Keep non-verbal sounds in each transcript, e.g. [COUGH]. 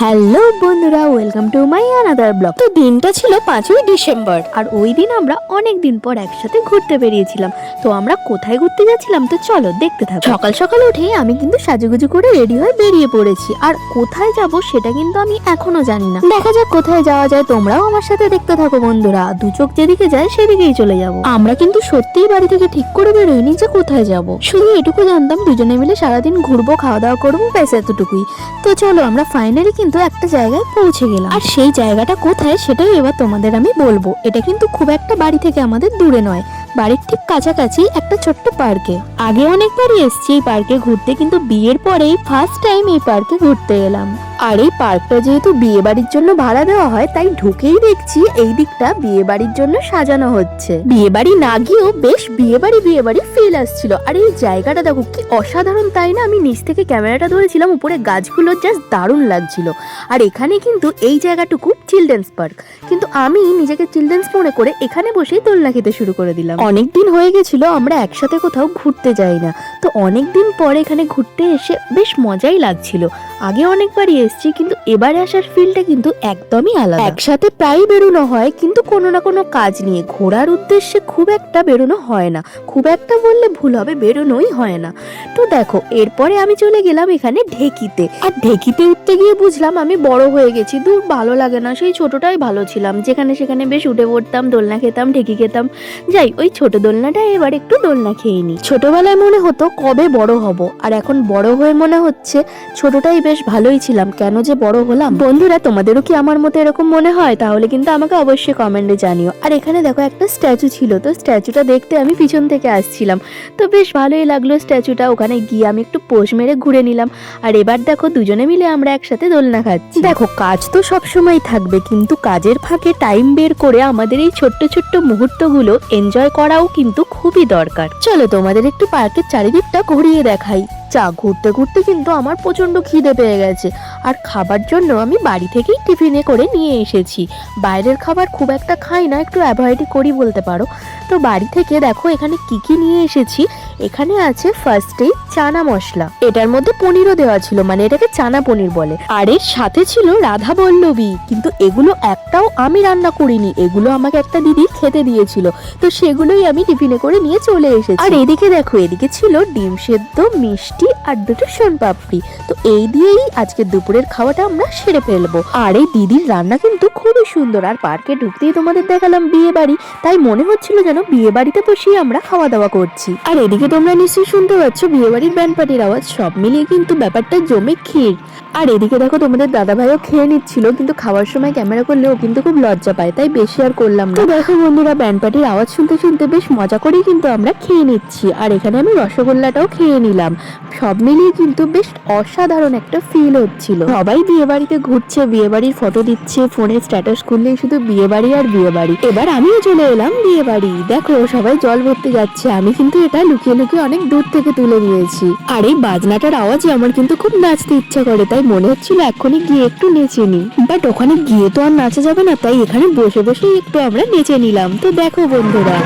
Hello বন্ধুরা welcome to my another blog তো দিনটা ছিল পাঁচই ডিসেম্বর, আর ওই দিন আমরা অনেক দিন পর একসাথে ঘুরতে বেরিয়েছিলাম। তো আমরা কোথায় ঘুরতে যাচ্ছিলাম? তো চলো দেখতে থাকো। সকাল সকাল উঠে আমি কিন্তু সাজুগুজু করে রেডি হয়ে বেরিয়ে পড়েছি। আর কোথায় যাব সেটা কিন্তু আমি এখনও জানি না। দেখা যাক কোথায় যাওয়া যায়, তোমরাও আমার সাথে দেখতে থাকো বন্ধুরা। দু চোখ যেদিকে যায়, সেদিকেই চলে যাব। আমরা কিন্তু সত্যিই বাড়ি থেকে ঠিক করে বেরোইনি যে কোথায় যাব। শুধু এটুকু জানতাম, দুজনে মিলে সারাদিন ঘুরবো, খাওয়া দাওয়া করব, ব্যাস এতটুকুই। তো চলো আমরা ফাইনালি কিন্তু একটা জায়গায় পৌঁছে গেলাম। আর সেই জায়গাটা কোথায় সেটাই এবার তোমাদের আমি বলব। এটা কিন্তু খুব একটা বাড়ি থেকে আমাদের দূরে নয়। বাড়ির ঠিক কাছাকাছি একটা ছোট্ট পার্কে। আগে অনেকবারই এসছি এই পার্কে ঘুরতে কিন্তু বিয়ের পরেই ফার্স্ট টাইম এই পার্কে ঘুরতে এলাম। আর এই পার্কটা যেহেতু বিয়ে বাড়ির জন্য ভাড়া দেওয়া হয়, তাই ঢুকেই দেখছি এই দিকটা বিয়ে বাড়ির জন্য সাজানো হচ্ছে। বিয়ে বাড়ি না গিয়েও বেশ বিয়ে বাড়ি বিয়ে বাড়ি ফিল আসছিল। আর এই জায়গাটা দেখো, কি অসাধারণ, তাই না? আমি নিচ থেকে ক্যামেরাটা ধরেছিলাম, উপরে গাছগুলো জাস্ট দারুণ লাগছিল। আর এখানে কিন্তু এই জায়গাটুকু চিলড্রেন্স পার্ক কিন্তু আমি নিজেকে চিলড্রেন্স মনে করে এখানে বসেই দোলনা খেতে শুরু করে দিলাম। অনেক দিন হয়ে গেছিল, আমরা একসাথে কোথাও ঘুরতে যাই না। তো অনেক দিন পরে এখানে ঘুরতে এসে বেশ মজাই লাগছিল। আগে অনেকবারই এসেছি, কিন্তু এবারে আসার ফিলটা কিন্তু একদমই আলাদা। একসাথে প্রায় বেরোনো হয়, কিন্তু কোনো না কোনো কাজ নিয়ে ঘোরার উদ্দেশ্যে খুব একটা বেরোনো হয় না। খুব একটা বললে ভুল হবে, বেরোনোই হয় না। তো দেখো, এরপরে আমি চলে গেলাম এখানে ঢেকিতে। আর ঢেকিতে উঠতে গিয়ে বুঝলাম আমি বড় হয়ে গেছি, দূর ভালো লাগে না, সেই ছোটটাই ভালো ছিলাম। যেখানে সেখানে বেশ উঠে পড়তাম, দোলনা খেতাম, ঢেকি খেতাম। যাই, ওই ছোট দোলনাটা এবার একটু দোলনা খেয়ে নি। ছোটবেলায় মনে হতো কবে বড় হব, আর এখন বড় হয়ে মনে হচ্ছে ছোটটাই বেশ ভালোই ছিলাম। কেন যে বড় হলাম। বন্ধুরা, তোমাদেরও কি আমার মতো এরকম মনে হয়? তাহলে কিন্তু আমাকে অবশ্যই কমেন্টে জানিও। আর এখানে দেখো, একটা স্ট্যাচু ছিল। তো স্ট্যাচুটা দেখতে আমি পিছন থেকে আসছিলাম। তো বেশ ভালোই লাগল স্ট্যাচুটা ওখানে গিয়ে আমি একটু পোষ মেরে ঘুরে নিলাম। আর এবার দেখো, দুজনে মিলে আমরা একসাথে দোলনা খাচ্ছি। দেখো, কাজ তো সব সময় থাকবে। কিন্তু কাজের ফাঁকে টাইম বের করে আমাদের এই ছোট্ট ছোট্ট মুহূর্তগুলো এনজয় করাও কিন্তু খুবই দরকার। চলো তোমাদের একটু পার্কের চারিদিকটা ঘুরিয়ে দেখাই। চা ঘুরতে ঘুরতে কিন্তু আমার প্রচণ্ড খিদে পেয়ে গেছে। আর খাবার জন্য আমি বাড়ি থেকেই টিফিনে করে নিয়ে এসেছি। বাইরের খাবার খুব একটা খাই না, একটু অ্যাভয়েডই করি বলতে পারো। তো বাড়ি থেকে দেখো এখানে কি কি নিয়ে এসেছি। এখানে আছে ফার্স্টেই চানা মশলা। এটার মধ্যে পনিরও দেওয়া ছিল মানে এটাকে চানা পনির বলে। আর এর সাথে ছিল রাধা বল্লবী কিন্তু এগুলো একটাও আমি রান্না করিনি, এগুলো আমাকে একটা দিদি খেতে দিয়েছিল। তো সেগুলোই আমি টিফিনে করে নিয়ে চলে এসেছি। আর এদিকে দেখো, এদিকে ছিল ডিম সেদ্ধ, মিষ্টি আর দুটো সোনপাপড়ি। তো এই দিয়েই আজকে দুপুরের খাওয়াটা আমরা সেরে ফেলব। আর এই দিদির রান্না কিন্তু খুবই সুন্দর। আর পার্কে ঢুকতেই তোমাদের দেখালাম বিয়ে বাড়ি তাই মনে হচ্ছিল যেন বিয়ে বাড়িতে বসেই আমরা খাওয়া দাওয়া করছি। আর এদিকে তোমরা নিশ্চয়ই শুনতে পাচ্ছ বিয়ে বাড়ির ব্যান্ড পার্টির আওয়াজ সব মিলিয়ে কিন্তু ব্যাপারটা জমে ক্ষীর। আর এদিকে দেখো তোমাদের দাদা ভাইও খেয়ে নিচ্ছিল, কিন্তু খাওয়ার সময় ক্যামেরা করলেও কিন্তু খুব লজ্জা পায়, তাই বেশি আর করলাম না। দেখো বন্ধুরা ব্যান্ড পার্টির আওয়াজ শুনতে শুনতে বেশ মজা করেই কিন্তু আমরা খেয়ে নিচ্ছি। আর এখানে আমি রসগোল্লাটাও খেয়ে নিলাম। সব মিলিয়ে কিন্তু বেশ অসাধারণ একটা ফিল হচ্ছিল। সবাই বিয়ে বাড়িতে ঘুরছে বিয়ে বাড়ির ফটো দিচ্ছে ফোনে স্ট্যাটাস খুললেই শুধু বিয়ে বাড়ি আর বিয়ে বাড়ি এবার আমিও চলে এলাম বিয়ে বাড়ি দেখো, সবাই জল ভরতে যাচ্ছে। আমি কিন্তু এটা লুকিয়ে লুকিয়ে অনেক দূর থেকে তুলে নিয়েছি। আর এই বাজনাটার আওয়াজে আমার কিন্তু খুব নাচতে ইচ্ছা করে, তাই মনে হচ্ছিল এখনই গিয়ে একটু নেচে নি বাট ওখানে গিয়ে তো আর নাচা যাবে না, তাই এখানে বসে বসে একটু আমরা নেচে নিলাম। তো দেখো বন্ধুরা।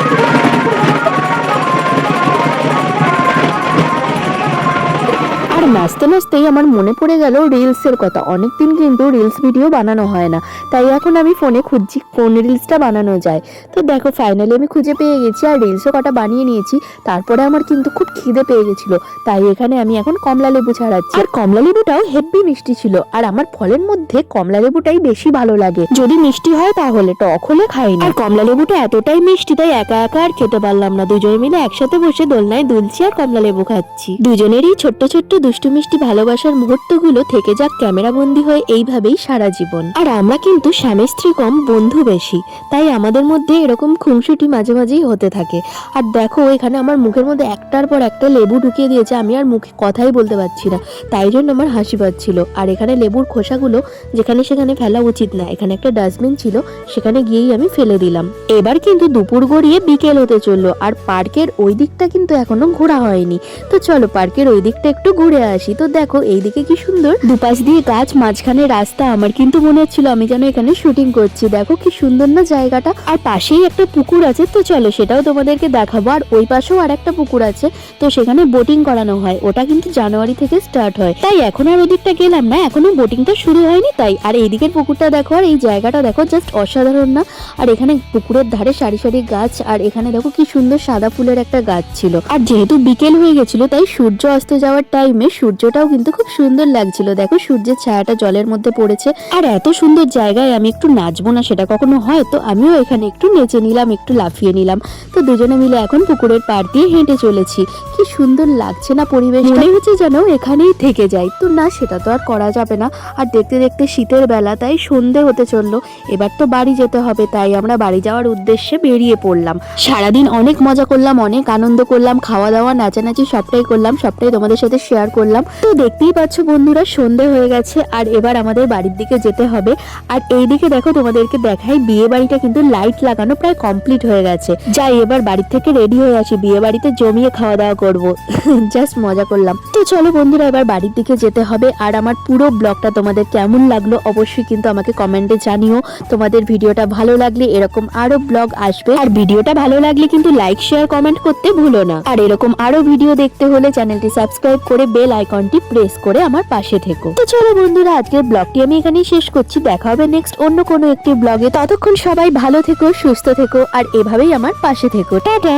নাচতে নাচতেই আমার মনে পড়ে গেল রিলসের কথা। অনেকদিন কিন্তু রিলস ভিডিও বানানো হয় না। তাই এখন আমি ফোনে খুঁজছি কোন রিলসটা বানানো যায়। তো দেখো ফাইনালি আমি খুঁজে পেয়ে গেছি আর রিলসও কটা বানিয়ে নিয়েছি। তারপরে আমার কিন্তু খুব খিদে পেয়ে গেছিল। তাই এখানে আমি এখন কমলা লেবু ছাড়াচ্ছি। আর কমলা লেবুটাও হেব্বি মিষ্টি ছিল। আর আমার ফলের মধ্যে কমলা লেবুটাই বেশি ভালো লাগে। যদি মিষ্টি হয় তাহলে টক হলে খাই না। আর কমলা লেবুটা এতটাই মিষ্টি, তাই একা একা আর খেতে পারলাম না। দুজনে মিলে একসাথে বসে দোলনায় দুলছি আর কমলা লেবু খাচ্ছি। দুজনেরই ছোট্ট ছোট্ট দুষ্টু মিষ্টি ভালোবাসার মুহূর্তগুলো থেকে যাক ক্যামেরা বন্দি হয়ে এইভাবেই সারা জীবন। আর আমরা কিন্তু স্বামী স্ত্রী কম, বন্ধু বেশি। তাই আমাদের মধ্যে এরকম খুনসুটি মাঝে মাঝেই হতে থাকে। আর দেখো, এখানে আমার মুখের মধ্যে একটার পর একটা লেবু ঢুকিয়ে দিয়েছে, আমি আর মুখে কথাই বলতে পারছি না। তাই জন্য আমার হাসি পাচ্ছিল। আর এখানে লেবুর খোসাগুলো যেখানে সেখানে ফেলা উচিত না। এখানে একটা ডাস্টবিন ছিল, সেখানে গিয়েই আমি ফেলে দিলাম। এবার কিন্তু দুপুর গড়িয়ে বিকেল হতে চলল। আর পার্কের ওই দিকটা কিন্তু এখনও ঘোরা হয়নি। তো চলো, পার্কের ওই দিকটা একটু ঘুরে আসি। তো দেখো, এইদিকে কি সুন্দর। দুপাশ দিয়ে গাছ, মাঝখানে রাস্তা। আমার কিন্তু মনে হচ্ছিল আমি যেন এখানে শুটিং করছি। দেখো কি সুন্দর না জায়গাটা। আর পাশেই একটা পুকুর আছে, তো চলো সেটাও তোমাদেরকে দেখাবো। আর ওই পাশেও আর একটা পুকুর আছে, তো সেখানে বোটিং করানো হয়। ওটা কিন্তু জানুয়ারি থেকে স্টার্ট হয়। তাই এখন আর ওদিকটা গেলাম না। এখনও বোটিংটা শুরু হয়নি, তাই। আর এইদিকের পুকুরটা দেখো, আর এই জায়গাটা দেখো জাস্ট অসাধারণ না। আর এখানে পুকুরের ধারে সারি সারি গাছ, আর এখানে দেখো কি সুন্দর সাদা ফুলের একটা গাছ ছিল। আর যেহেতু বিকেল হয়ে গেছিল, তাই সূর্য অস্ত যাওয়ার টাইমে সূর্যটাও কিন্তু খুব সুন্দর লাগছিল। দেখো, সূর্যের ছায়াটা জলের মধ্যে পড়েছে। আর এত সুন্দর জায়গায় আমি একটু নাচবো না, সেটা কখনো হয়? তো আমিও এখানে একটু নেচে নিলাম, একটু লাফিয়ে নিলাম। তো দুজনে মিলে এখন পুকুরের পাড় দিয়ে হেঁটে চলেছি। কি সুন্দর লাগছে না পরিবেশ মনে হচ্ছে যেন এখানেই থেকে যাই তো না, সেটা তো আর করা যাবে না। আর দেখতে দেখতে শীতের বেলা, তাই সন্ধে হতে চলল। এবার তো বাড়ি যেতে হবে, তাই আমরা বাড়ি যাওয়ার উদ্দেশ্যে বেরিয়ে পড়লাম। সারাদিন অনেক মজা করলাম, অনেক আনন্দ করলাম, খাওয়া দাওয়া, নাচানাচি সবটাই করলাম, সবটাই তোমাদের সাথে শেয়ার করলাম। তো দেখতেই পাচ্ছ বন্ধুরা, সন্ধে হয়ে গেছে আর এবার আমাদের বাড়ির দিকে যেতে হবে। আর এইদিকে দেখো তোমাদেরকে দেখাই, বিয়ে বাড়িটা কিন্তু লাইট লাগানো প্রায় কমপ্লিট হয়ে গেছে। যাই, এবার বাড়ির থেকে রেডি হয়ে আসি বিয়ে বাড়িতে জমিয়ে খাওয়া দাওয়া করব। [LAUGHS] জাস্ট মজা করলাম। তো চলো বন্ধুরা, এবার বাড়ির দিকে যেতে হবে। আর আমার পুরো ব্লগটা তোমাদের কেমন লাগল অবশ্যই কিন্তু আমাকে কমেন্টে জানিও। তোমাদের ভিডিওটা ভালো লাগলে এরকম আরও ব্লগ আসবে। আর ভিডিওটা ভালো লাগলে কিন্তু লাইক, শেয়ার, কমেন্ট করতে ভুলো না। আর এরকম আরও ভিডিও দেখতে হলে চ্যানেলটি সাবস্ক্রাইব করে বেল আইকনটি প্রেস করে আমার পাশে থেকো। তো চলো বন্ধুরা, আজকের ব্লগটি আমি এখানেই শেষ করছি। দেখা হবে নেক্সট অন্য কোনো একটি ব্লগে ততক্ষণ সবাই ভালো থেকো, সুস্থ থেকো, আর এভাবেই আমার পাশে থেকো। টাটা!